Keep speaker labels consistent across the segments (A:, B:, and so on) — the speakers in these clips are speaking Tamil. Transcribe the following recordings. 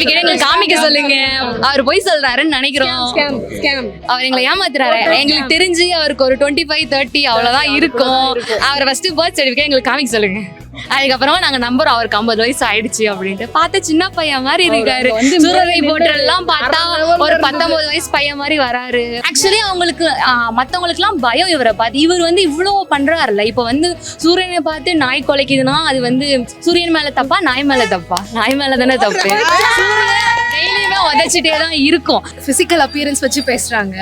A: சர்டிபிகேட் எங்களுக்கு காமிக்க சொல்லுங்க. அவர் போய் சொல்றாருன்னு நினைக்கிறோம். அவர் எங்களை ஏமாத்துறாரு. எங்களுக்கு தெரிஞ்சு அவருக்கு ஒரு டுவெண்ட்டி ஃபைவ் தேர்ட்டி அவ்வளவுதான் இருக்கும். அவர் ஃபர்ஸ்ட் பர்த் சர்டிபிகேட் எங்களுக்கு காமிக்க சொல்லுங்க. அதுக்கப்புறமா நாங்க நம்பர் அவருக்கு ஐம்பது வயசு ஆயிடுச்சு அப்படின்ட்டு. பார்த்து சின்ன பையன் மாதிரி இருக்காரு. சூரரை போட்டெல்லாம் பார்த்தா ஒரு பத்தொன்பது வயசு பையன் மாதிரி வராரு. ஆக்சுவலி அவங்களுக்கு மத்தவங்களுக்கு எல்லாம் பயம் இவரை பார்த்து. இவர் வந்து இவ்வளவு பண்றாருல்ல. இப்போ வந்து சூரியனை பார்த்து நாய் குலைக்குதுன்னா அது வந்து சூரியன் மேல தப்பா நாய் மேல தப்பா? நாய் மேல தானே தப்பு டெய்லியுமே உதச்சிட்டே தான் இருக்கும்.
B: ஃபிசிக்கல் அப்பியரன்ஸ் வச்சு பேசுறாங்க.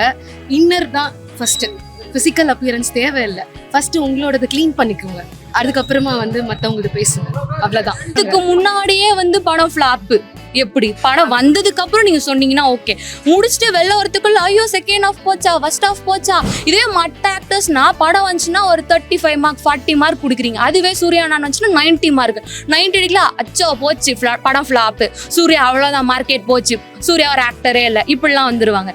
B: இன்னர் தான் ஃபஸ்ட்டு ஃபிசிக்கல் அப்பியரன்ஸ் தேவையில்லை. ஃபர்ஸ்ட் உங்களோடது க்ளீன் பண்ணிக்கோங்க. அதுக்கப்புறமா வந்து மற்றவங்களுக்கு பேசுங்க. அவ்வளோதான்
A: இதுக்கு முன்னாடியே வந்து படம் ஃப்ளாப்பு எப்படி? படம் வந்ததுக்கு அப்புறம் நீங்க சொன்னீங்கன்னா ஓகே முடிச்சுட்டு வெளில வரத்துக்குள்ள ஐயோ செகண்ட் ஆஃப் போச்சா? ஃபர்ஸ்ட் ஆஃப் போச்சா? இதே மற்ற ஆக்டர்ஸ்னா படம் வந்துச்சுன்னா ஒரு thirty five mark forty mark கொடுக்குறீங்க. அதுவே சூர்யா நான் வந்துச்சுன்னா நைன்ட்டி மார்க் நைன்டி அடிக்கல அச்சோ போச்சு படம் ஃப்ளாப்பு சூர்யா அவ்வளோதான் மார்க்கெட் போச்சு. சூர்யா ஒரு ஆக்டரே இல்லை. இப்படிலாம் வந்துருவாங்க.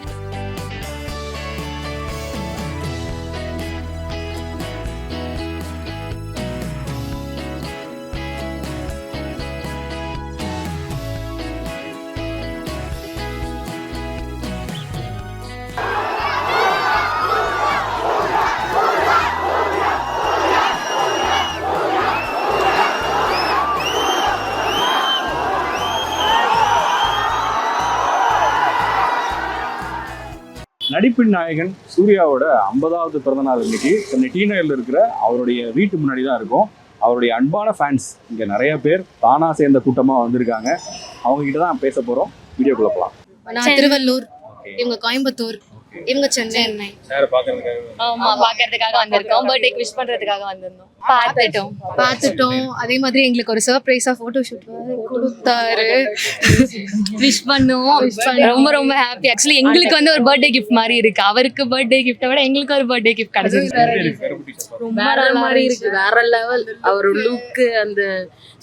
C: நடிப்பின் நாயகன் சூர்யாவோட ஐம்பதாவது பிறந்தநாள் இன்னைக்கு சென்னை டி நகரில் இருக்கிற அவருடைய வீட்டு முன்னாடி தான் இருக்கும். அவருடைய அன்பான ஃபேன்ஸ் இங்கே நிறைய பேர் தானா சேர்ந்த கூட்டமாக வந்திருக்காங்க. அவங்க கிட்ட தான் பேச போகிறோம் வீடியோக்குள்ள போகலாம்
B: நான் திருவள்ளூர் இவங்க கோயம்புத்தூர். இவங்க சென்னை.
A: சென்னை.
C: சார் பார்க்கறதுக்காக?
A: ஆமா பாக்குறதுக்காக வந்திருக்கோம். பர்த்டே விஷ் பண்றதுக்காக வந்திருந்தோம். பார்த்துட்டோம்.
B: பார்த்துட்டோம். அதே மாதிரி எங்களுக்கு ஒரு சர்ப்ரைஸா போட்டோ ஷூட் கொடுத்தாரு.
A: விஷ் பண்ணுவோம். ரொம்ப ரொம்ப ஹாப்பி ஆக்சுவலி எங்களுக்கு வந்து ஒரு பர்த்டே கிஃப்ட் மாதிரி இருக்கு. அவருக்கு பர்த்டே கிஃப்ட்டை விட எங்களுக்கு ஒரு பர்த்டே கிஃப்ட் கிடைச்சிருக்கு.
D: வேற மாதிரி இருக்கு. வேற லெவல் அவர் லுக்கு அந்த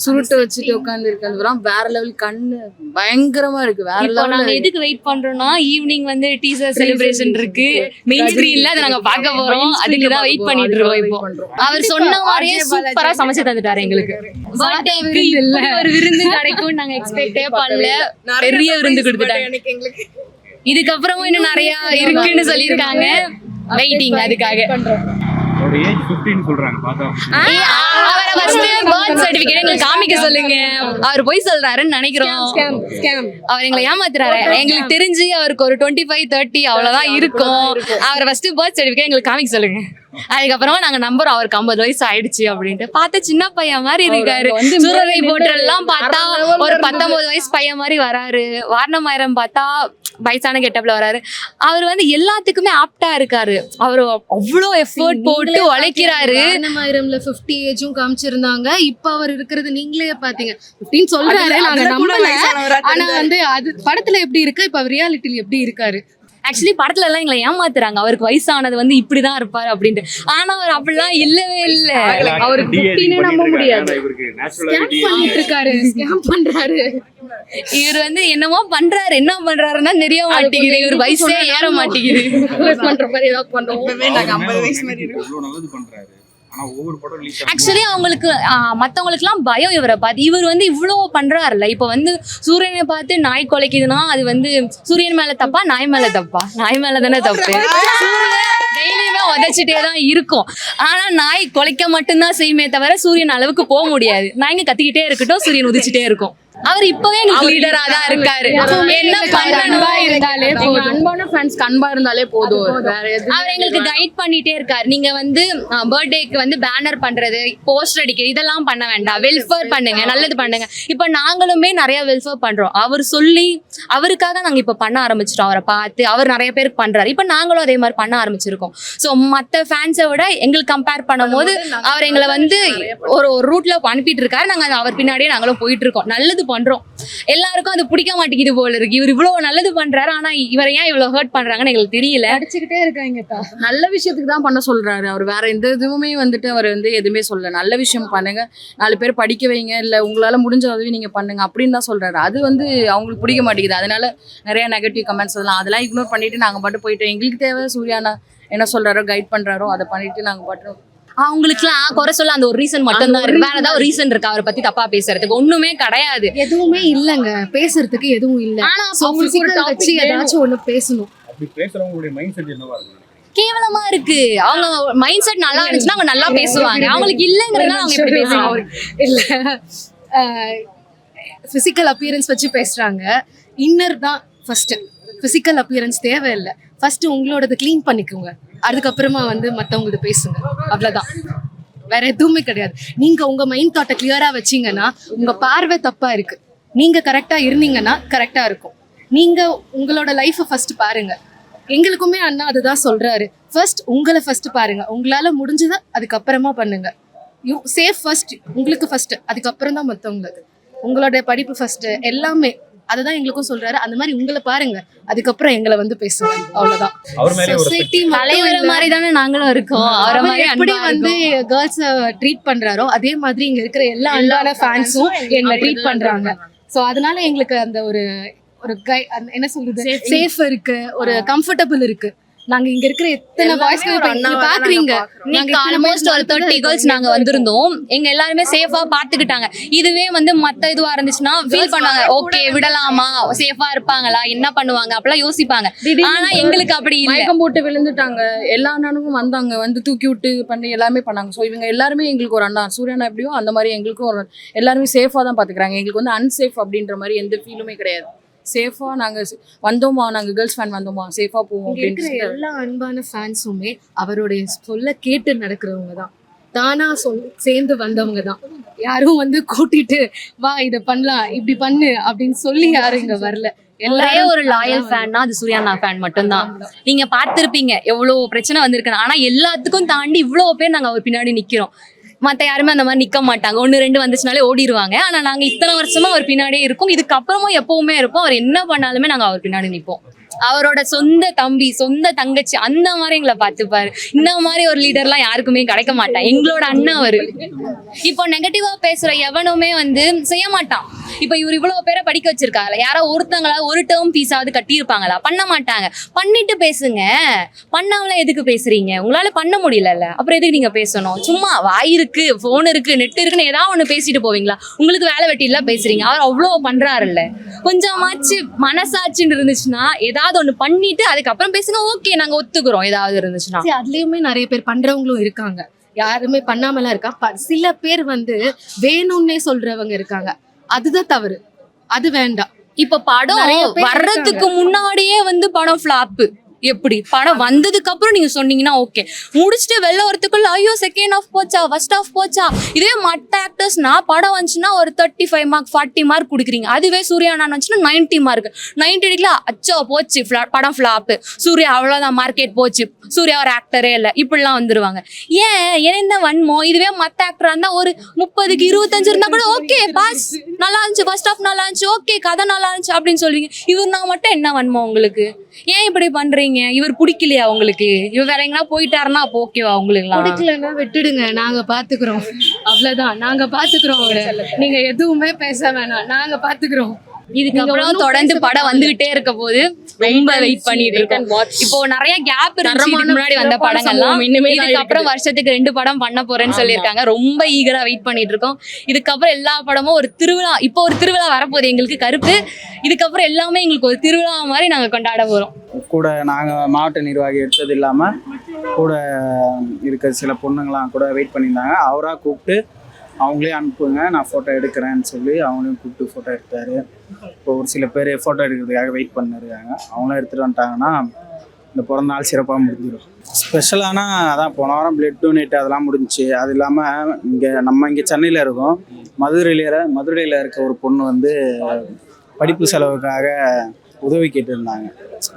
D: சுருட்டு வச்சுட்டு உட்கார்ந்து இருக்கிறது வேற லெவல் கண்ணு பயங்கரமா இருக்கு. வேற
A: இப்போ நாங்க
D: லெவல்
A: எதுக்கு வெயிட் பண்றோம்னா ஈவினிங் வந்து டீசர் செலிப்ரேஷன் இருக்கு. மெயின் ஸ்கிரீன்ல அதை நாங்க பார்க்க போறோம். அதுக்கு தான் வெயிட் பண்ணிட்டு இருக்கோம் இப்போ. அவர் சொன்ன மாதிரியே சூப்பரா சமைச்சு தந்துட்டாரு எங்களுக்கு. பர்த்டேக்கு ஒரு விருந்து கிடைக்கும் நாங்க எக்ஸ்பெக்டே பண்ணல. பெரிய விருந்து கொடுத்துட்டாங்க. இதுக்கப்புறமும் இன்னும் நிறைய இருக்குன்னு சொல்லியிருக்காங்க. வெயிட்டிங் அதுக்காக.
C: அவரோட ஏஜ் ஃபிஃப்டின்னு பார்த்தா.
A: பர்த் சர்டிபிகேட் எங்களுக்கு காமிக்க சொல்லுங்க. அவர் போய் சொல்றாருன்னு நினைக்கிறோம். அவர் எங்களை ஏமாத்துறாரு. எங்களுக்கு தெரிஞ்சு அவருக்கு ஒரு டுவெண்ட்டி ஃபைவ் தேர்ட்டி அவ்வளவுதான் இருக்கும். அவர் ஃபர்ஸ்ட் பர்த் சர்டிபிகேட் எங்களுக்கு காமிக்க சொல்லுங்க. அதுக்கப்புறமா நாங்க நம்பர் அவருக்கு ஐம்பது வயசு ஆயிடுச்சு அப்படின்ட்டு. பார்த்து சின்ன பையன் மாதிரி இருக்காரு. சூரரை போட்டெல்லாம் பார்த்தா ஒரு பத்தொன்பது வயசு பையன் மாதிரி வராரு. வாரணமாயிரம் பார்த்தா வயசான கெட்டப்ல வராரு. அவர் வந்து எல்லாத்துக்குமே ஆப்டா இருக்காரு. அவர் அவ்வளோ எஃபோர்ட் போட்டு உழைக்கிறாரு.
B: ஆயிரம்ல பிப்டி ஏஜும் காமிச்சிருந்தாங்க. இப்ப அவர் இருக்கிறது நீங்களே பாத்தீங்க. பிப்டின்னு சொல்றாரு நாங்க நம்பல. ஆனா வந்து அது படத்துல எப்படி இருக்கு இப்ப ரியாலிட்டில எப்படி இருக்காரு?
A: ஆக்சுவலி படத்துல எல்லாம் எங்களை ஏமாத்துறாங்க. அவருக்கு வயசானது வந்து இப்படிதான் இருப்பாரு அப்படின்ட்டு. ஆனா அவர் அப்படிலாம் இல்லவே இல்ல.
D: அவருக்கு 15 நம்ப முடியாது.
B: பண்ணிட்டு இருக்காரு. ஸ்கேம் பண்றாரு.
A: இவர் வந்து என்னமோ பண்றாரு. என்ன பண்றாருன்னா தெரிய மாட்டேங்குது இவர் வயசே ஏற மாட்டேங்குது
B: பண்ற மாதிரி ஏதாவது
C: பண்ணுறாரு ஆனால் ஒவ்வொரு படம் ரிலீஸ்
A: ஆக்சுவலி அவங்களுக்கு மத்தவங்களுக்கு எல்லாம் பயம் இவரை பார்த்து. இவர் வந்து இவ்வளவு பண்றாருல்ல. இப்போ வந்து சூரியனை பார்த்து நாய் குலைக்குதுன்னா அது வந்து சூரியன் மேல தப்பா நாய் மேல தப்பா? நாய் மேல தானே தப்பு. டெய்லியுமே உதைச்சிட்டே தான் இருக்கும். ஆனா நாய் குலைக்க மட்டும்தான் செய்யுமே தவிர சூரியன் அளவுக்கு போக முடியாது. நாய்ங்க கத்திக்கிட்டே இருக்கட்டும் சூரியன் உதிச்சிட்டே இருக்கும். அவர் இப்பவே எங்களுக்கு லீடரா தான் இருக்காரு. என்ன பண்ணணும்?
B: இருந்தாலே
D: அன்பான ஃபேன்ஸ் அன்பா இருந்தாலே போதும்.
A: அவர் எங்களுக்கு கைட் பண்ணிட்டே இருக்காரு. நீங்க வந்து பர்த்டேக்கு வந்து பேனர் பண்றது போஸ்டர் அடிக்க இதெல்லாம் பண்ண வேண்டாம். வெல்ஃபேர் பண்ணுங்க நல்லது பண்ணுங்க. இப்ப நாங்களுமே நிறைய வெல்ஃபேர் பண்றோம். அவர் சொல்லி அவருக்காக நாங்க இப்ப பண்ண ஆரம்பிச்சிட்டோம். அவரை பார்த்து அவர் நிறைய பேருக்கு பண்றாரு. இப்ப நாங்களும் அதே மாதிரி பண்ண ஆரம்பிச்சிருக்கோம். ஸோ மத்த ஃபேன்ஸை விட எங்களுக்கு கம்பேர் பண்ணும்போது அவர் எங்களை வந்து ஒரு ஒரு ரூட்ல அனுப்பிட்டு இருக்காரு நாங்க அவர் பின்னாடியே நாங்களும் போயிட்டு இருக்கோம் நல்லது பண்றோம். எல்லாருக்கும் அது பிடிக்க மாட்டேங்குது போல இருக்கு. இவர் இவ்வளவு நல்லது பண்றாரு. ஆனா இவரை ஏன் இவ்வளவு ஹர்ட் பண்றாங்கன்னு எங்களுக்கு தெரியல.
B: அடிச்சுக்கிட்டே இருக்காங்கப்பா
D: நல்ல விஷயத்துக்கு தான் பண்ண சொல்றாரு. அவர் வேற எந்த இதுவுமே வந்துட்டு அவர் வந்து எதுவுமே சொல்லல. நல்ல விஷயம் பண்ணுங்க. நாலு பேர் படிக்க வைங்க. இல்ல உங்களால முடிஞ்ச உதவி நீங்க பண்ணுங்க அப்படின்னு தான் சொல்றாரு. அது வந்து அவங்களுக்கு பிடிக்க மாட்டேங்குது. அதனால நிறைய நெகட்டிவ் கமெண்ட்ஸ் அதெல்லாம் அதெல்லாம் இக்னோர் பண்ணிட்டு நாங்க பாட்டு போயிட்டோம். எங்களுக்கு தேவை சூர்யானா என்ன சொல்றாரோ கைட் பண்றாரோ அதை பண்ணிட்டு நாங்க பாட்டு
A: அவங்களுக்குலாம் குறை சொல்ல அந்த ஒரு ரீசன் மட்டும் தான் இருக்கு. வேற ஏதாவது ரீசன் இருக்கு? அவரை பத்தி தப்பா பேசுறதுக்கு. ஒண்ணுமே கிடையாது.
B: எதுவுமே இல்லைங்க. பேசுறதுக்கு எதுவும் இல்ல.
A: ஆனா
B: வச்சு. ஏதாச்சும் ஒண்ணு பேசணும்.
C: அப்படி பேசுறவங்களுடைய மைண்ட் செட் என்னவா இருக்கும்
A: கேவலமா இருக்கு. அவங்க மைண்ட் செட் நல்லா இருந்துச்சுன்னா அவங்க நல்லா பேசுவாங்க. அவங்களுக்கு இல்லங்கிறதுனால அவங்க எப்படி பேசுவாங்க.
B: இல்ல. பிசிக்கல் அப்பியரன்ஸ் வச்சு பேசுறாங்க. இன்னர் தான் ஃபர்ஸ்ட் ஃபிசிக்கல் அப்பியரன்ஸ் தேவையில்லை. ஃபர்ஸ்ட் உங்களோடது க்ளீன் பண்ணிக்கோங்க. அதுக்கப்புறமா வந்து மற்றவங்களுக்கு பேசுங்க. அவ்வளோதான் வேற எதுவுமே கிடையாது. நீங்க உங்க மைண்ட் தாட்டை கிளியரா வச்சீங்கன்னா உங்க பார்வை தப்பா இருக்கு. நீங்க கரெக்டா இருந்தீங்கன்னா கரெக்டா இருக்கும். நீங்க உங்களோட லைஃப்பை ஃபர்ஸ்ட் பாருங்க. எங்களுக்குமே அண்ணா அதுதான் சொல்றாரு. ஃபர்ஸ்ட் உங்களை ஃபர்ஸ்ட் பாருங்க. உங்களால முடிஞ்சதை அதுக்கப்புறமா பண்ணுங்க. யூ சேஃப் ஃபர்ஸ்ட் உங்களுக்கு ஃபர்ஸ்ட் அதுக்கப்புறம் தான் மற்றவங்களுக்கு உங்களோட படிப்பு ஃபர்ஸ்ட் எல்லாமே அதுதான் எங்களுக்கும் சொல்றாரு. அந்த மாதிரி உங்களை பாருங்க. அதுக்கப்புறம் எங்களை வந்து பேசுங்க. அவ்வளவுதான்.
C: அவர் மேலே ஒரு
B: சொசைட்டி
A: தலைவரை மாதிரி தானே நாங்களும் இருக்கோம். அவரை மாதிரி
B: எப்படி வந்து. கேர்ள்ஸ் ட்ரீட் பண்றாரோ அதே மாதிரி இங்க இருக்கிற எல்லா அன்பான ஃபேன்ஸும் எங்களை ட்ரீட் பண்றாங்க. சோ அதனால எங்களுக்கு அந்த ஒரு ஒரு கை என்ன சொல்றது? சேஃப் இருக்கு. ஒரு கம்ஃபர்டபுள் இருக்கு. நாங்க இங்க இருக்கிற எத்தனை பாய்ஸ் பாக்குறீங்க?
D: நாங்க
A: ஆல்மோஸ்ட் ஒரு தேர்ட்டி கேர்ள்ஸ் நாங்க வந்திருந்தோம். எங்க எல்லாருமே சேஃபா பாத்துக்கிட்டாங்க. இதுவே வந்து மத்த இதுவா இருந்துச்சுன்னா ஃபீல் பண்ணாங்க. ஓகே விடலாமா? சேஃபா இருப்பாங்களா? என்ன பண்ணுவாங்க? அப்பெல்லாம் யோசிப்பாங்க. ஆனா எங்களுக்கு அப்படி இல்ல.
D: மயக்கம் போட்டு விழுந்துட்டாங்க. எல்லா அண்ணனுக்கும் வந்தாங்க. வந்து தூக்கி விட்டு பண்ணி எல்லாமே பண்ணாங்க. ஸோ இவங்க எல்லாருமே எங்களுக்கு ஒரு அண்ணா. சூரியனா எப்படியோ அந்த மாதிரி எங்களுக்கும் ஒரு எல்லாருமே சேஃபாக தான் பார்த்துக்கிறாங்க எங்களுக்கு வந்து அன்சேஃப் அப்படின்ற மாதிரி எந்த ஃபீலுமே கிடையாது. சேஃபாக நாங்கள் வந்தோமா? நாங்கள் கேர்ள்ஸ் ஃபேன் வந்தோமா? சேஃபாக போவோம்
B: இருக்கிற
D: அப்படின்னு
B: எல்லா அன்பான ஃபேன்ஸுமே அவருடைய சொல்ல கேட்டு நடக்கிறவங்க தான். தானா சொல் சேர்ந்து வந்தவங்க தான். யாரும் வந்து கூட்டிட்டு வா இத பண்ணலாம் இப்படி பண்ணு அப்படின்னு சொல்லி யாரும் இங்க வரல.
A: ஒரே
B: எல்லாரும்
A: ஒரு லாயல் ஃபேன்னா அது சூர்யானா ஃபேன் மட்டும்தான். நீங்க பார்த்திருப்பீங்க எவ்வளவு பிரச்சனை வந்திருக்குன்னு. ஆனா எல்லாத்துக்கும் தாண்டி இவ்வளவு பேர் நாங்க அவர் பின்னாடி நிக்கிறோம். மத்த யாருமே அந்த மாதிரி நிக்க மாட்டாங்க. ஒன்னு ரெண்டு வந்துச்சுனாலே ஓடிடுவாங்க ஆனா நாங்க இத்தனை வருஷமா அவர் பின்னாடியே இருக்கோம். இதுக்கப்புறமும் எப்பவுமே இருப்போம். அவர் என்ன பண்ணாலுமே நாங்க அவர் பின்னாடி நிப்போம். அவரோட சொந்த தம்பி சொந்த தங்கச்சி அந்த மாதிரி எங்களை பார்த்துப்பாரு. இந்த மாதிரி ஒரு லீடர்லாம் யாருக்குமே கிடைக்க மாட்டான். எங்களோட அண்ணா அவரு. இப்போ நெகட்டிவா பேசுற எவனுமே வந்து செய்ய மாட்டான். இப்போ இவர் இவ்வளவு பேரை படிக்க வச்சிருக்காங்க யாரோ ஒருத்தங்களா ஒரு டேர்ம் ஃபீஸாவது கட்டியிருப்பாங்களா? பண்ண மாட்டாங்க. பண்ணிட்டு பேசுங்க. பண்ணாமல எதுக்கு பேசுறீங்க? உங்களால பண்ண முடியலல்ல. அப்புறம் எதுக்கு நீங்க பேசணும்? சும்மா வாய் இருக்கு போன் இருக்கு நெட் இருக்குன்னு ஏதாவது ஒண்ணு பேசிட்டு போவீங்களா? உங்களுக்கு வேலை வெட்டி எல்லாம் பேசுறீங்க. அவர் அவ்வளோ பண்றாருல்ல. கொஞ்சமாச்சு மனசாட்சின்னு இருந்துச்சுன்னா ஏதாவது ஒண்ணு பண்ணிட்டு அதுக்கப்புறம் பேசுங்க ஓகே நாங்க ஒத்துக்கிறோம். ஏதாவது இருந்துச்சுன்னா.
B: அதுலயுமே நிறைய பேர் பண்றவங்களும் இருக்காங்க. யாருமே பண்ணாமலாம் இருக்கா? ப- சில பேர் வந்து வேணும்னே சொல்றவங்க இருக்காங்க. அதுதான் தவறு. அது வேண்டாம்.
A: இப்ப படம் வர்றதுக்கு முன்னாடியே வந்து படம் ஃபிளாப்பு எப்படி? படம் வந்ததுக்கு அப்புறம் நீங்க சொன்னீங்கன்னா ஓகே முடிச்சுட்டு வெளில வரத்துக்குள்ள ஐயோ செகண்ட் ஆஃப் போச்சா? ஃபர்ஸ்ட் ஆஃப் போச்சா? இதே மற்ற நான் படம் வந்துச்சுன்னா ஒரு thirty five mark forty mark கொடுக்குறீங்க. அதுவே சூர்யா நான் வந்துச்சுன்னா நைன்ட்டி மார்க் நைன்டி அடிக்கல அச்சோ போச்சு படம் ஃபிளாப்பு சூர்யா அவ்வளோதான் மார்க்கெட் போச்சு. சூர்யா ஒரு ஆக்டரே இல்லை. இப்படிலாம் வந்துருவாங்க. ஏன்? என்ன வன்மோ? இதுவே மற்ற ஆக்டரா இருந்தா ஒரு முப்பதுக்கு இருபத்தஞ்சு இருந்தா கூட ஓகே பாஸ் நல்லா இருந்துச்சு ஃபர்ஸ்ட் ஆஃப் நல்லா இருந்துச்சு ஓகே கதை நல்லா இருந்துச்சு அப்படின்னு சொல்றீங்க இவர் நான் மட்டும் என்ன வன்மோ உங்களுக்கு? ஏன் இப்படி பண்றீங்க? இவர் பிடிக்கலையா உங்களுக்கு? இவர் வேற எங்கன்னா போயிட்டாருன்னா அப்போ ஓகேவா உங்களுக்குலாம்?
B: பிடிக்கலன்னா விட்டுடுங்க. நாங்க பாத்துக்கிறோம். அவ்வளவுதான். நாங்க பாத்துக்கிறோம் நீங்க எதுவுமே பேச வேணாம். நாங்க பாத்துக்கிறோம்.
A: இதுக்கப்புறம் தொடர்ந்து படம் வந்துகிட்டே இருக்க போது ரொம்ப வெயிட் பண்ணிட்டு இருக்கோம் இப்போ நிறைய கேப் இருந்துச்சு. முன்னாடி வந்த படங்கள்லாம்
D: இனிமே
A: இதுக்கப்புறம். வருஷத்துக்கு ரெண்டு படம் பண்ண போறேன்னு சொல்லியிருக்காங்க. ரொம்ப ஈகரா வெயிட் பண்ணிட்டு இருக்கோம் இதுக்கப்புறம் எல்லா படமும் ஒரு திருவிழா இப்போ ஒரு திருவிழா வரப்போகுது. எங்களுக்கு கருப்பு. இதுக்கப்புறம் எல்லாமே எங்களுக்கு ஒரு திருவிழா மாதிரி நாங்க கொண்டாட போறோம்.
E: கூட நாங்கள் மாவட்ட நிர்வாகி எடுத்தது இல்லாமல் கூட இருக்க சில பொண்ணுங்களாம் கூட வெயிட் பண்ணியிருந்தாங்க. அவராக கூப்பிட்டு அவங்களே அனுப்புங்க நான் ஃபோட்டோ எடுக்கிறேன்னு சொல்லி அவங்களையும் கூப்பிட்டு ஃபோட்டோ எடுத்தார். இப்போ ஒரு சில பேர் ஃபோட்டோ எடுக்கிறதுக்காக வெயிட் பண்ணிருக்காங்க. அவங்களும் எடுத்துகிட்டு வந்துட்டாங்கன்னா இந்த பிறந்த நாள் சிறப்பாக முடிஞ்சிடும் ஸ்பெஷலானா அதான் போன வாரம் பிளட் டொனேட் அதெல்லாம் முடிஞ்சுச்சு. அது இல்லாமல் இங்கே நம்ம இங்கே சென்னையில் இருக்கோம். மதுரையில் மதுரையில் இருக்க ஒரு பொண்ணு வந்து படிப்பு செலவுக்காக உதவி கேட்டிருந்தாங்க.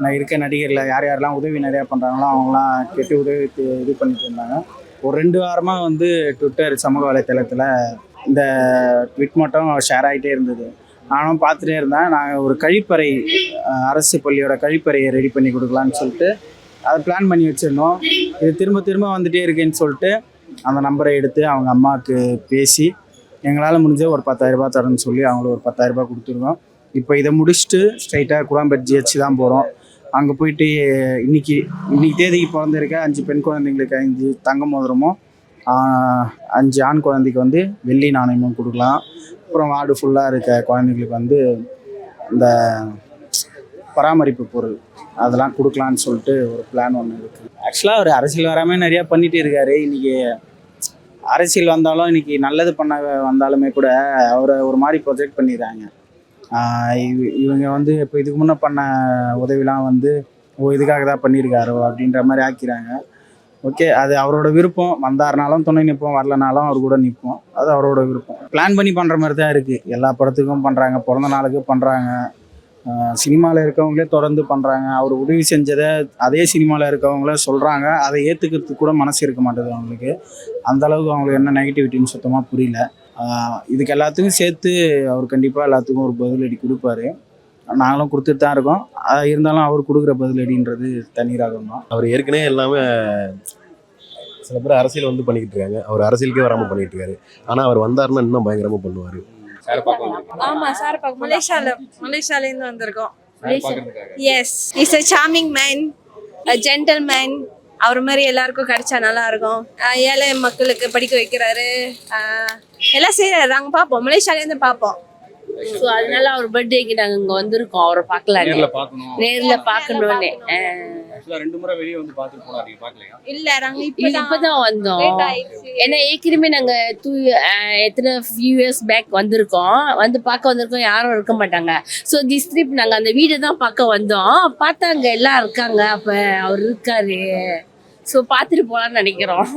E: நான் இருக்க நடிகரில் யார் யாரெல்லாம் உதவி நிறையா பண்ணுறாங்களோ அவங்களாம் கேட்டு உதவி இது பண்ணிட்டு இருந்தாங்க. ஒரு ரெண்டு வாரமாக வந்து ட்விட்டர் சமூக வலைத்தளத்தில் இந்த ட்விட் மட்டும் ஷேர் ஆகிட்டே இருந்தது. நானும் பார்த்துட்டே இருந்தேன். நாங்கள் ஒரு கழிப்பறை அரசு பள்ளியோட கழிப்பறையை ரெடி பண்ணி கொடுக்கலான்னு சொல்லிட்டு அதை பிளான் பண்ணி வச்சுருந்தோம். இது திரும்ப திரும்ப வந்துகிட்டே இருக்கேன்னு சொல்லிட்டு அந்த நம்பரை எடுத்து அவங்க அம்மாவுக்கு பேசி எங்களால் முடிஞ்ச ஒரு பத்தாயிரரூபா தரேன்னு சொல்லி அவங்களுக்கு ஒரு பத்தாயிரரூபா கொடுத்துருக்கோம் இப்போ இதை முடிச்சுட்டு ஸ்ட்ரைட்டாக குராம்பேட் ஜிஹெச் தான் போகிறோம் அங்கே போயிட்டு இன்னைக்கு இன்னைக்கு தேதிக்கு பிறந்திருக்க அஞ்சு பெண் குழந்தைங்களுக்கு அஞ்சு தங்க மோதிரமும்
F: அஞ்சு ஆண் குழந்தைக்கு வந்து வெள்ளி நாணயமும் கொடுக்கலாம். அப்புறம் வார்டு ஃபுல்லாக இருக்க குழந்தைங்களுக்கு வந்து இந்த பராமரிப்பு பொருள் அதெல்லாம் கொடுக்கலான்னு சொல்லிட்டு ஒரு பிளான் ஒன்று இருக்குது ஆக்சுவலாக அவர் அரசியல் வராமல் நிறையா பண்ணிகிட்டே இருக்காரு. இன்னைக்கு அரசியல் வந்தாலும் இன்னைக்கு நல்லது பண்ண வந்தாலுமே கூட அவரை ஒரு மாதிரி ப்ரொஜெக்ட் பண்ணிடுறாங்க. இவங்க வந்து இப்போ இதுக்கு முன்னே பண்ண உதவிலாம் வந்து ஓ இதுக்காக தான் பண்ணியிருக்காரோ அப்படின்ற மாதிரி ஆக்கிறாங்க. ஓகே அது அவரோட விருப்பம். வந்தாருனாலும் துணை நிற்போம் வரலனாலும் அவர் கூட நிற்போம் அது அவரோட விருப்பம். பிளான் பண்ணி பண்ணுற மாதிரி தான் இருக்குது எல்லா படத்துக்கும் பண்ணுறாங்க பிறந்த நாளுக்கு பண்ணுறாங்க சினிமாவில் இருக்கவங்களே தொடர்ந்து பண்ணுறாங்க அவர் உதவி செஞ்சதை அதே சினிமாவில் இருக்கவங்களே சொல்கிறாங்க அதை ஏற்றுக்கிறதுக்கு கூட மனசு இருக்க மாட்டேது அவங்களுக்கு. அந்தளவுக்கு அவங்களுக்கு என்ன நெகட்டிவிட்டின்னு சுத்தமாக புரியல. இதுக்கு எல்லாத்துக்கும் சேர்த்து அவர் கண்டிப்பாக எல்லாத்துக்கும் ஒரு பதிலடி கொடுப்பாரு. நாங்களும் கொடுத்துட்டு தான் இருக்கோம். இருந்தாலும் அவர் கொடுக்குற பதிலடின்றது தனி ரகம் தான்
G: அவர் ஏற்கனவே எல்லாமே சில பேர் அரசியல் வந்து பண்ணிக்கிட்டு இருக்காங்க. அவர் அரசியலுக்கே வராமல் பண்ணிட்டு இருக்காரு. ஆனால் அவர் வந்தாருன்னா இன்னும் பயங்கரமாக பண்ணுவார்.
C: சார் பார்க்க வந்திருக்கீங்க
H: ஆமா சார் பார்க்க மலேசியால மலேசியால இருந்து வந்திருக்கோம். Yes is a charming man gentleman அவர் மாதிரி எல்லாருக்கும் கிடைச்சா நல்லா இருக்கும் ஏழை மக்களுக்கு படிக்க வைக்கிறாரு. எல்லாம் செய்யறாரு நாங்க பார்ப்போம். மலேசியால இருந்து பார்ப்போம்.
I: ஸோ அதனால அவர் பர்த்டேக்கு நாங்கள் இங்கே வந்திருக்கோம். அவரை பார்க்கலாம்
C: நேர்ல பார்க்கணும்.
I: நேர்ல பார்க்கணும்னு.
C: ரெண்டு முறை வெளியே வந்து
H: இல்ல நாங்க
I: இப்பதான் வந்தோம். ஏன்னா ஏற்கனவே நாங்க டூ எத்தனை ஃபியூ இயர்ஸ் பேக் வந்திருக்கோம். வந்து பார்க்க வந்திருக்கோம். யாரும் இருக்க மாட்டாங்க. ஸோ திஸ் ட்ரிப் நாங்க அந்த வீடை தான் பார்க்க வந்தோம். பார்த்தா அங்க எல்லாம் இருக்காங்க. அப்ப அவர் இருக்காரு. ஸோ பார்த்துட்டு போலாம்னு நினைக்கிறோம்.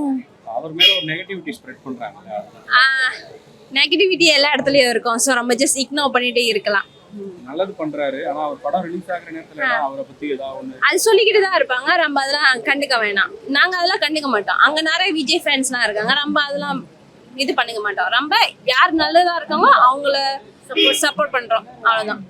C: நெகட்டிவிட்டி
H: எல்லா இடத்துலயும் இருக்கும். ஸோ நம்ம ஜஸ்ட் இக்னோர் பண்ணிட்டே இருக்கலாம்.
C: நல்லது பண்றாரு. ஆனா அவர் படம் ரிலீஸ் ஆகுற நேரத்துல அவரை பத்தி ஏதாவது
H: அது சொல்லிக்கிட்டு தான் இருப்பாங்க. நம்ம அதெல்லாம் கண்டுக்க வேணாம். நாங்க அதெல்லாம் கண்டுக்க மாட்டோம். அங்க நிறைய விஜய் ஃபேன்ஸ்லாம் இருக்காங்க. நம்ம அதெல்லாம் இது பண்ணிக்க மாட்டோம். நம்ம யார் நல்லதா இருக்காங்களோ அவங்கள சப்போர்ட் பண்றோம். அவ்வளவுதான்.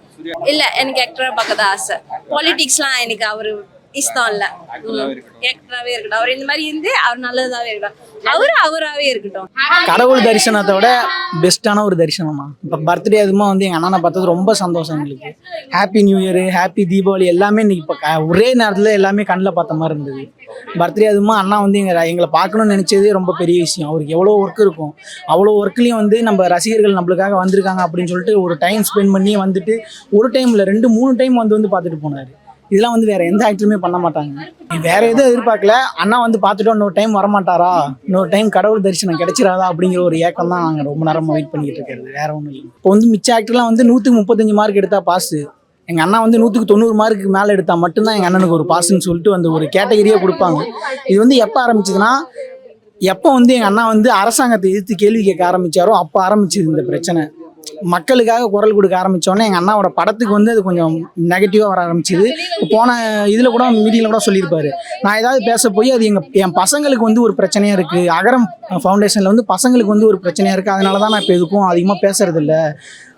H: இல்ல எனக்கு ஆக்டரா பார்க்க தான் ஆசை பாலிடிக்ஸ்லாம் எனக்கு அவரு இஷ்டம் இல்ல
C: ஆக்டராகவே இருக்கட்டும்.
H: ஆக்டராவே இருக்கட்டும். அவர் இந்த மாதிரி இருந்து அவர் நல்லதாவே இருக்கட்டும். அவரு அவராவே இருக்கட்டும்.
E: கடவுள் தரிசனத்தை விட பெஸ்ட்டான ஒரு தரிசனம் இப்போ பர்த்டே அதுமா வந்து எங்கள் அண்ணனை பார்த்தது ரொம்ப சந்தோஷம் எங்களுக்கு. Happy new year happy Deepavali எல்லாமே இன்னைக்கு இப்போ ஒரே நேரத்தில் எல்லாமே கண்ணில் பார்த்த மாதிரி இருந்தது. பர்த்டே அதுமா அண்ணா வந்து எங்கள் எங்களை பார்க்கணும்னு நினச்சதே ரொம்ப பெரிய விஷயம். அவருக்கு எவ்வளோ ஒர்க் இருக்கும். அவ்வளோ ஒர்க்லேயும் வந்து நம்ம ரசிகர்கள் நம்மளுக்காக வந்திருக்காங்க அப்படின்னு சொல்லிட்டு ஒரு டைம் ஸ்பெண்ட் பண்ணி வந்துட்டு ஒரு டைமில் ரெண்டு மூணு டைம் வந்து வந்து பார்த்துட்டு போனார். இதெல்லாம் வந்து வேற எந்த ஆக்டருமே பண்ண மாட்டாங்க. வேற எதுவும் எதிர்பார்க்கல? அண்ணா வந்து பார்த்துட்டோம் இன்னொரு டைம் வரமாட்டாரா? இன்னொரு டைம் கடவுள் தரிசனம் கிடைச்சிடாதா அப்படிங்கிற ஒரு ஏக்கம் தான் நாங்கள் ரொம்ப நேரமாக வெயிட் பண்ணிக்கிட்டு இருக்கிறது. வேற ஒன்றும் இல்லை. இப்போ வந்து மிச்ச ஆக்டர்லாம் வந்து நூற்றுக்கு முப்பத்தஞ்சு மார்க் எடுத்தால் பாஸு எங்கள் அண்ணா வந்து நூற்றுக்கு தொண்ணூறு மார்க்கு மேலே எடுத்தால் மட்டும்தான் எங்கள் அண்ணனுக்கு ஒரு பாஸ்ன்னு சொல்லிட்டு அந்த ஒரு கேட்டகரியே கொடுப்பாங்க. இது வந்து எப்போ ஆரம்பிச்சதுன்னா எப்போ வந்து எங்கள் அண்ணா வந்து அரசாங்கத்தை எதிர்த்து கேள்வி கேட்க ஆரம்பித்தாரோ அப்போ ஆரம்பிச்சது இந்த பிரச்சனை. மக்களுக்காக குரல் கொடுக்க ஆரம்பிச்சோடனே எங்கள் அண்ணாவோட படத்துக்கு வந்து அது கொஞ்சம் நெகட்டிவாக வர ஆரம்பிச்சது. போன இதில் கூட மீட்டிங்கில் கூட சொல்லியிருப்பாரு. நான் ஏதாவது பேச போய் அது எங்கள் என் பசங்களுக்கு வந்து ஒரு பிரச்சனையாக இருக்குது அகரம் ஃபவுண்டேஷனில் வந்து பசங்களுக்கு வந்து ஒரு பிரச்சனையாக இருக்குது அதனால தான் நான் இப்போ எதுக்கும் அதிகமாக பேசுறதில்ல.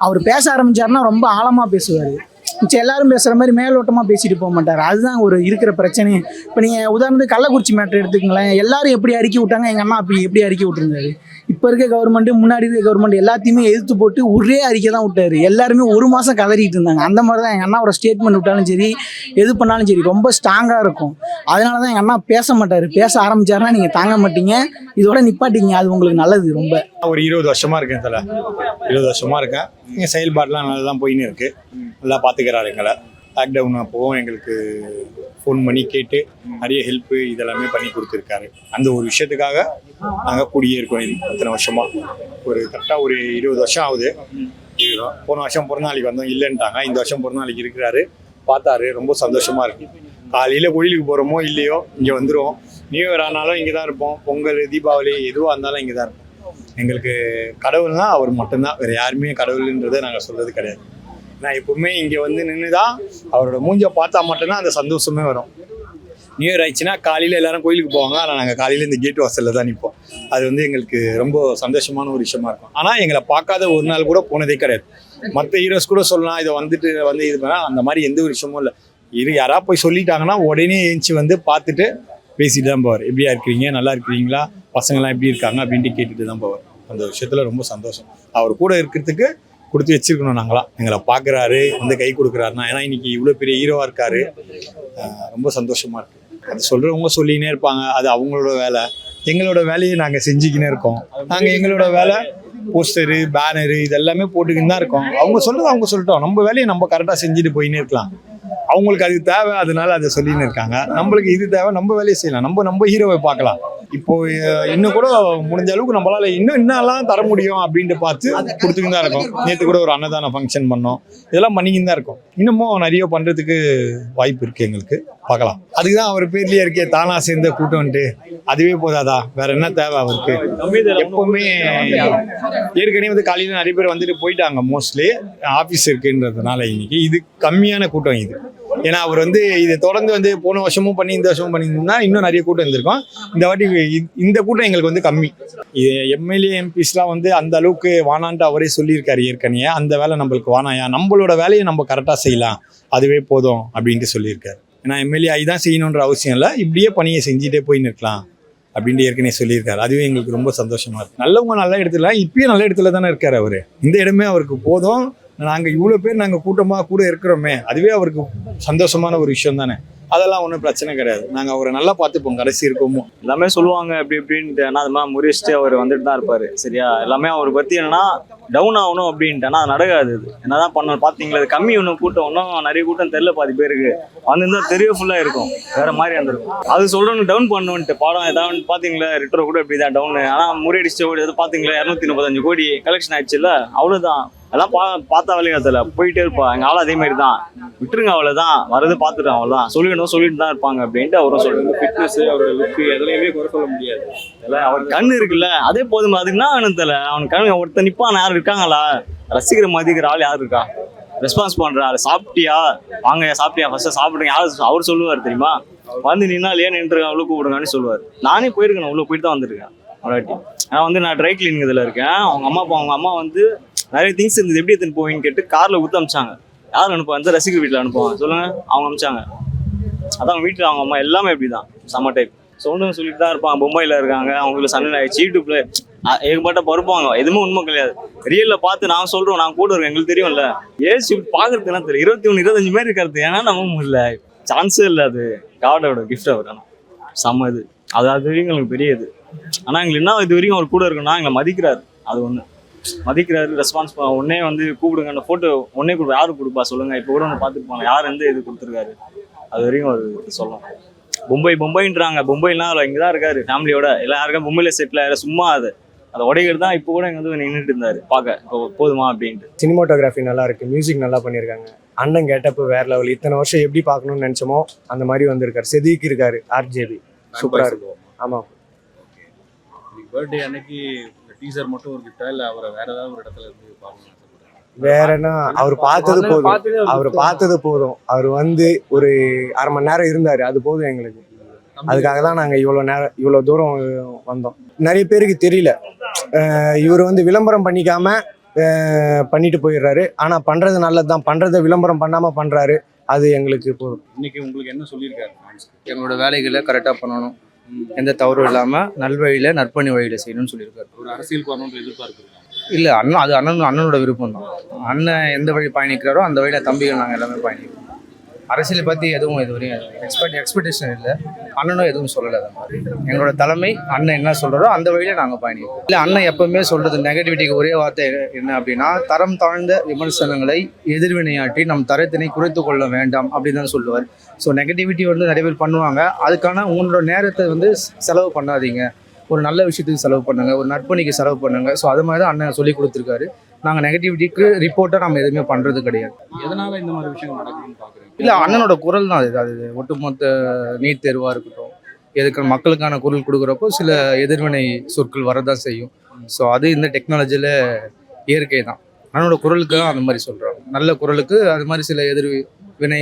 E: அவர் பேச ஆரம்பிச்சாருன்னா ரொம்ப ஆழமாக பேசுவார். மிச்சம் எல்லாரும் பேசுகிற மாதிரி மேலோட்டமாக பேசிட்டு போக மாட்டார். அதுதான் ஒரு இருக்கிற பிரச்சனை. இப்போ நீங்கள் உதாரணத்துக்கு கள்ளக்குறிச்சி மேட்ரு எடுத்துக்கங்களேன். எல்லாரும் எப்படி அறிக்கை விட்டாங்க? எங்கள் அண்ணா அப்படி எப்படி அறிக்கை விட்டுருந்தாரு? இப்போ இருக்க கவர்மெண்ட்டு முன்னாடி இருக்க கவர்மெண்ட் எல்லாத்தையுமே எதிர்த்து போட்டு ஒரே அறிக்கை தான் விட்டாரு. எல்லாருமே ஒரு மாதம் கதறிட்டு இருந்தாங்க. அந்த மாதிரி தான் எங்கள் அண்ணாவோட ஸ்டேட்மெண்ட் விட்டாலும் சரி எது பண்ணாலும் சரி ரொம்ப ஸ்ட்ராங்காக இருக்கும். அதனால தான் எங்கள் அண்ணா பேச மாட்டார். பேச ஆரம்பிச்சாருன்னா நீங்கள் தாங்க மாட்டீங்க. இதோட நிப்பாட்டிங்க. அது உங்களுக்கு நல்லது ரொம்ப.
J: ஒரு இருபது வருஷமாக இருக்கேன் தலை. இருபது வருஷமாக இருக்கேன். எங்கள் செயல்பாடெலாம் நல்லா தான் போயின்னு இருக்குது நல்லா பார்த்துக்கிறாரு எங்களை. லாக்டவுன் அப்போவும் எங்களுக்கு ஃபோன் பண்ணி கேட்டு நிறைய ஹெல்ப்பு இதெல்லாமே பண்ணி கொடுத்துருக்காரு. அந்த ஒரு விஷயத்துக்காக நாங்கள் கூடியே இருக்கோம் இது இத்தனை வருஷமாக ஒரு கரெக்டாக ஒரு இருபது வருஷம் ஆகுது. போன வருஷம் பிறந்தநாளைக்கு வந்தோம். இல்லைன்ட்டாங்க. இந்த வருஷம் பிறந்தநாளைக்கு இருக்கிறாரு. பார்த்தாரு. ரொம்ப சந்தோஷமா இருக்கு. காலையில் கோயிலுக்கு போகிறோமோ இல்லையோ இங்கே வந்துடுவோம் நியூ இயர் ஆனாலும் இங்கே தான் இருப்போம். பொங்கல் தீபாவளி எதுவாக இருந்தாலும் இங்கே தான் இருப்போம். எங்களுக்கு கடவுள்னா அவர் மட்டும்தான். வேறு யாருமே கடவுள்ன்றதை நாங்கள் சொல்கிறது கிடையாது. நான் எப்பவுமே இங்கே வந்து நின்று தான் அவரோட மூஞ்சை பார்த்தா மட்டும்தான் அந்த சந்தோஷமே வரும். நியூ இயர் ஆயிடுச்சுன்னா காலையில் எல்லாரும் கோயிலுக்கு போவாங்க. ஆனால் நாங்கள் காலையில் இந்த கேட் வாசலில் தான் நிற்போம் அது வந்து எங்களுக்கு ரொம்ப சந்தோஷமான ஒரு விஷயமா இருக்கும். ஆனால் எங்களை பார்க்காத ஒரு நாள் கூட போனதே கிடையாது. மற்ற ஹீரோஸ் கூட சொல்லலாம். இதை வந்துட்டு வந்து இது பண்ணால் அந்த மாதிரி எந்த ஒரு விஷயமும் இல்லை. இது யாராவது போய் சொல்லிட்டாங்கன்னா உடனே ஏஞ்சி வந்து பார்த்துட்டு பேசிட்டு தான் போவார். எப்படியா இருக்கிறீங்க நல்லா இருக்கிறீங்களா பசங்களாம் எப்படி இருக்காங்க? அப்படின்ட்டு கேட்டுட்டு தான் போவார். அந்த விஷயத்தில் ரொம்ப சந்தோஷம். அவர் கூட இருக்கிறதுக்கு கொடுத்து வச்சிருக்கணும் நாங்களாம். எங்களை பார்க்குறாரு வந்து கை கொடுக்குறாருனா ஏன்னா இன்றைக்கி இவ்வளோ பெரிய ஹீரோவாக இருக்காரு. ரொம்ப சந்தோஷமாக இருக்குது அது சொல்கிறவங்க சொல்லினே இருப்பாங்க அது அவங்களோட வேலை. எங்களோட வேலையை நாங்கள் செஞ்சுக்கினே இருக்கோம். நாங்கள் எங்களோட வேலை போஸ்டரு பேனரு இதெல்லாமே போட்டுக்கின்னு தான் இருக்கோம். அவங்க சொல்கிறது அவங்க சொல்லிட்டோம். நம்ம வேலையை நம்ம கரெக்டாக செஞ்சுட்டு போயின்னு இருக்கலாம். அவங்களுக்கு அது தேவை அதனால அதை சொல்லின்னு இருக்காங்க. நம்மளுக்கு இது தேவை நம்ம வேலையை செய்யலாம். நம்ம நம்ம ஹீரோவை பார்க்கலாம். இப்போ இன்னும் கூட முடிஞ்ச அளவுக்கு நம்மளால இன்னும் என்னெல்லாம் தர முடியும் அப்படின்ட்டு பார்த்து கொடுத்துக்கிட்டு தான் இருக்கோம். நேற்று கூட ஒரு அன்னதான ஃபங்க்ஷன் பண்ணோம். இதெல்லாம் பண்ணிக்கின்னு தான் இருக்கோம். இன்னமும் நிறைய பண்ணுறதுக்கு வாய்ப்பு இருக்கு எங்களுக்கு. பார்க்கலாம். அதுக்கு தான் அவர் பேர்லயே இருக்கே தானா சேர்ந்த கூட்டம்ன்ட்டு. அதுவே போதாதா? வேற என்ன தேவை அவருக்கு? எப்பவுமே ஏற்கனவே வந்து காலையில நிறைய பேர் வந்துட்டு போயிட்டாங்க. மோஸ்ட்லி ஆஃபீஸ் இருக்குன்றதுனால இன்னைக்கு இது கம்மியான கூட்டம் இது. ஏன்னா அவர் வந்து இதை தொடர்ந்து வந்து போன வருஷமும் பண்ணி இந்த வருஷமும் பண்ணியிருந்தோம்னா இன்னும் நிறைய கூட்டம் இருந்திருக்கும். இந்த வாட்டி இந்த கூட்டம் எங்களுக்கு வந்து கம்மி. இது எம்எல்ஏ எம்பிஸ்லாம் வந்து அந்த அளவுக்கு வானான்ட்டு அவரே சொல்லியிருக்காரு ஏற்கனவே. அந்த வேலை நம்மளுக்கு வானாயா? நம்மளோட வேலையை நம்ம கரெக்டாக செய்யலாம். அதுவே போதும் அப்படின்ட்டு சொல்லியிருக்காரு. ஏன்னா எம்எல்ஏ ஆகி தான் செய்யணுன்ற அவசியம் இல்லை. இப்படியே பணியை செஞ்சுட்டே போயின்னு இருக்கலாம் அப்படின்ட்டு ஏற்கனவே சொல்லியிருக்காரு. அதுவே எங்களுக்கு ரொம்ப சந்தோஷமா இருக்கு. நல்லவங்க நல்ல இடத்துல இப்பயும் நல்ல இடத்துல தானே இருக்காரு அவரு. இந்த இடமே அவருக்கு போதும். நாங்கள் இவ்வளோ பேர் நாங்கள் கூட்டமாக கூட இருக்கிறோமே அதுவே அவருக்கு சந்தோஷமான ஒரு விஷயம் தானே அதெல்லாம் ஒன்றும் பிரச்சனை கிடையாது. நாங்கள் அவரை நல்லா பார்த்துப்போம். கடைசி இருக்கோமோ
K: எல்லாமே சொல்லுவாங்க. அப்படி இப்படின்ட்டு. ஆனால் அது மாதிரி அவர் வந்துட்டு தான் இருப்பாரு. சரியா? எல்லாமே அவரை பற்றி என்னன்னா டவுன் ஆகணும் அப்படின்ட்டு. ஆனால் அது நடக்காது இது. என்னதான் பண்ணணும் பார்த்தீங்களா அது கம்மி ஒன்று கூட்டம். ஒன்றும் நிறைய கூட்டம் தெரில பாதி பேருக்கு. வந்திருந்தா தெரிய ஃபுல்லாக இருக்கும். வேற மாதிரி இருந்திருக்கும் அது சொல்கிறோன்னு டவுன் பண்ணுன்ட்டு படம் ஏதாவது பார்த்தீங்களா? ரிட்டர் கூட இப்படி தான் டவுன் ஆனால் முறியடிச்சு ஓடி எதாவது பார்த்தீங்களா? இரநூத்தி முப்பத்தஞ்சு கோடி கலெக்ஷன் ஆயிடுச்சுல்ல? அவ்வளோதான் எல்லாம் பா பார்த்தா வேலையாத்துல போயிட்டே இருப்பா. எங்க ஆள் அதே மாதிரி தான். விட்டுருங்க அவ்வளவுதான். வரது பார்த்துட்டோம் அவ்வளோதான் சொல்லிடணும் சொல்லிட்டு தான் இருப்பாங்க அப்படின்ட்டு அவரும் சொல்றாரு.
C: ஃபிட்னஸ் அவரோட லுக்கு எதுலையுமே குறை சொல்ல முடியாது.
K: அவர் கண்ணு இருக்குல்ல அதே போதும் அதுக்கு என்ன வேணும் தெரியல அவன் கண்ணு ஒருத்தன் நிப்பான் யாரும் இருக்காங்களா? ரசிக்கிற மதிக்கிற ஆள் யார் இருக்கா? ரெஸ்பான்ஸ் பண்றாரு சாப்பிட்டியா? வாங்க சாப்பிட்டியா? ஃபர்ஸ்ட் சாப்பிடுங்க. யார் அவர் சொல்லுவார் தெரியுமா? வந்து நின்னா ஏன் நின்று உள்ள கூப்பிடுங்கன்னு சொல்லுவார். நானே போயிருக்கேன் உள்ள போயிட்டு தான் வந்திருக்கேன் வாட்டி. நான் வந்து நான் ட்ரை கிளீனிங் இதில் இருக்கேன். அவங்க அம்மா அப்பா அவங்க அம்மா வந்து நிறைய திங்ஸ் இருந்தது எப்படி எடுத்துன்னு போவீங்கன்னு கேட்டு காரில் ஊற்று அமிச்சாங்க. யார் அனுப்புவா? வந்து ரசிகர் வீட்டில் அனுப்புவாங்க? சொல்லுங்க அவங்க அமிச்சாங்க. அதான் வீட்டில் அவங்க அம்மா எல்லாமே இப்படி தான் செம்ம டைப் சொன்னு சொல்லிட்டு தான் இருப்பாங்க. மும்பையில் இருக்காங்க. அவங்களுக்கு சண்டை ஆயிடுச்சு யூடியூப்ல ஏகப்பட்ட பருப்பாங்க எதுவுமே உண்மை கிடையாது. ரியல்ல பார்த்து நான் சொல்றோம். நான் கூட இருக்கேன். எங்களுக்கு தெரியும்ல. ஏசி என்ன தெரியும் இருபத்தி ஒன்று இருபத்தஞ்சு மாதிரி இருக்கிறது. ஏன்னா நம்ம முடியல சான்ஸே இல்லை அது. காடோட கிஃப்ட் அவர். ஆனால் செம்ம இது. அது அது வரைக்கும் எங்களுக்கு பெரிய இது ஆனால் எங்களுக்கு என்ன இது வரைக்கும் அவர் கூட இருக்குன்னா எங்களை மதிக்கிறாரு. அது ஒன்று மதிக்கிறாரு. ரெஸ்பான்ஸ் உடனே வந்து கூப்பிடுங்க. அந்த ஃபோட்டோ உடனே கொடுப்பா யாரு கொடுப்பா? சொல்லுங்க. இப்போ கூட ஒன்று பார்த்துட்டு போங்க யார் எந்த இது கொடுத்துருக்காரு? அது வரைக்கும் ஒரு சொல்லலாம் மும்பை மும்பைன்றாங்க. மும்பைலாம் இங்கே தான் இருக்காரு ஃபேமிலியோட எல்லாம் யாருக்கும் மும்பையில் செட்டில் ஆகிற சும்மா அது. அதை உடைக்கிறது தான் இப்போ கூட இங்கே வந்து நின்றுட்டு இருந்தாரு. பார்க்க போதுமா அப்படின்ட்டு.
L: சினிமாட்டோகிராஃபி நல்லா இருக்கு மியூசிக் நல்லா பண்ணியிருக்காங்க அண்ணன் கேட்டப்ப வேற லெவல் இத்தனை வருஷம் எப்படி பார்க்கணும்னு நினைச்சோமோ அந்த மாதிரி வந்திருக்காரு. செதுக்கி இருக்காரு ஆர்ஜேபி சூப்பரா இருக்கு ஆமா.
C: பர்த்டே அன்னைக்கு டீசர் மட்டும் ஒரு கிஃப்டா இல்ல அவரை வேற ஏதாவது ஒரு இடத்துல இருந்து பார்க்கணும்?
L: வேற என்ன? அவர் பார்த்தது போதும். அவர் பார்த்தது போதும். அவர் வந்து ஒரு அரை மணி நேரம் இருந்தாரு. அது போதும் எங்களுக்கு. அதுக்காக தான் நாங்கள் இவ்வளோ நேரம் இவ்வளோ தூரம் வந்தோம். நிறைய பேருக்கு தெரியல. இவர் வந்து விளம்பரம் பண்ணிக்காம பண்ணிட்டு போயிடுறாரு. ஆனால் பண்ணுறது நல்லது தான். பண்ணுறதை விளம்பரம் பண்ணாமல் பண்ணுறாரு அது எங்களுக்கு போதும்.
C: இன்னைக்கு உங்களுக்கு என்ன சொல்லியிருக்காரு?
F: எங்களோட வேலைகளை கரெக்டாக பண்ணணும். எந்த தவறும் இல்லாமல் நல்வழியில் நற்பணி வழியில் செய்யணும்னு சொல்லியிருக்காரு.
C: ஒரு அரசியலுக்கு வரணுன்ற எதிர்பார்ப்பு இருக்கா?
F: இல்லை அண்ணன் அது அண்ணன் அண்ணனோட விருப்பம் தான் அண்ணன் எந்த வழி பயணிக்கிறாரோ அந்த வழியில் தம்பிகள் நாங்கள் எல்லாமே பயணிக்கிறோம் அரசியலை பற்றி எதுவும் இதுவரையும் எக்ஸ்பெக்ட் எக்ஸ்பெக்டேஷன் இல்லை. அண்ணனும் எதுவும் சொல்லலை அது மாதிரி. எங்களோட தலைமை அண்ணன் என்ன சொல்கிறாரோ அந்த வழியில் நாங்கள் பயணிக்கிறோம் இல்லை அண்ணன் எப்பவுமே சொல்கிறது நெகட்டிவிட்டிக்கு ஒரே வார்த்தை என்ன அப்படின்னா தரம் தாழ்ந்த விமர்சனங்களை எதிர்வினையாற்றி நம் தரத்தினை குறைத்து கொள்ள வேண்டாம் அப்படின்னு தான் சொல்லுவார். ஸோ நெகட்டிவிட்டி வந்து நிறைய பேர் பண்ணுவாங்க. அதுக்கான உங்களோட நேரத்தை வந்து செலவு பண்ணாதீங்க. ஒரு நல்ல விஷயத்துக்கு செலவு பண்ணுங்க ஒரு நற்பணிக்கு செலவு பண்ணுங்க. ஸோ அது மாதிரி தான் அண்ணன் சொல்லி கொடுத்துருக்காரு. நாங்கள் நெகட்டிவிட்டிக்கு ரிப்போர்ட்டாக நம்ம எதுவுமே பண்ணுறது கிடையாது.
C: எதனால இந்த மாதிரி விஷயங்கள் நடக்குதுன்னு பாக்குறீங்க?
F: இல்லை அண்ணனோட குரல் தான் அது. அது ஒட்டுமொத்த நீட் தேர்வாக இருக்கட்டும் எதுக்கு மக்களுக்கான குரல் கொடுக்குறப்போ சில எதிர்வினை சொற்கள் வரதான் செய்யும். ஸோ அது இந்த டெக்னாலஜியில் இயற்கை தான். அண்ணனோட குரலுக்கு தான் அந்த மாதிரி சொல்கிறோம் நல்ல குரலுக்கு அது மாதிரி சில எதிர் வினை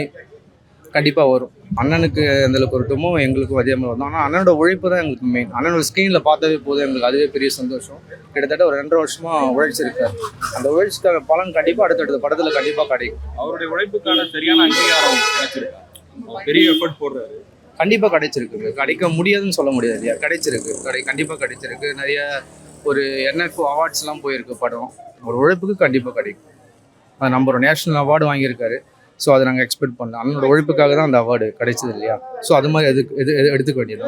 F: கண்டிப்பாக வரும். அண்ணனுக்கு எந்த அளவுக்கு வரட்டுமோ எங்களுக்கும் அதே மாதிரி வரும். ஆனால் அண்ணனோட உழைப்பு தான் எங்களுக்கு மெயின் அண்ணனோட ஸ்க்ரீனில் பார்த்தாவே போதும். எங்களுக்கு அதுவே பெரிய சந்தோஷம். கிட்டத்தட்ட ஒரு ரெண்டரை வருஷமாக உழைச்சிருக்காரு. அந்த உழைச்சிக்கான பலன் கண்டிப்பாக அடுத்தடுத்த படத்தில் கண்டிப்பாக கிடைக்கும்.
C: அவருடைய உழைப்புக்கான சரியான அங்கீகாரம் கிடைச்சிருக்கா? பெரிய எஃபர்ட் போடுறாரு.
F: கண்டிப்பாக கிடைச்சிருக்கு கிடைக்க முடியாதுன்னு சொல்ல முடியாது இல்லையா? கிடைச்சிருக்கு. கடை கண்டிப்பாக கிடைச்சிருக்கு. நிறைய ஒரு என்எஃப் அவார்ட்ஸ்லாம் போயிருக்கு படம். ஒரு உழைப்புக்கு கண்டிப்பாக கிடைக்கும். ஒரு நேஷனல் அவார்டு வாங்கியிருக்காரு. ஸோ அதை நாங்கள் எக்ஸ்பெக்ட் பண்ணல. அண்ணனோட உழைப்புக்காக தான் அந்த அவார்டு கிடைச்சது இல்லையா? ஸோ அது மாதிரி எது எது எது- எடுத்துக்க வேண்டியது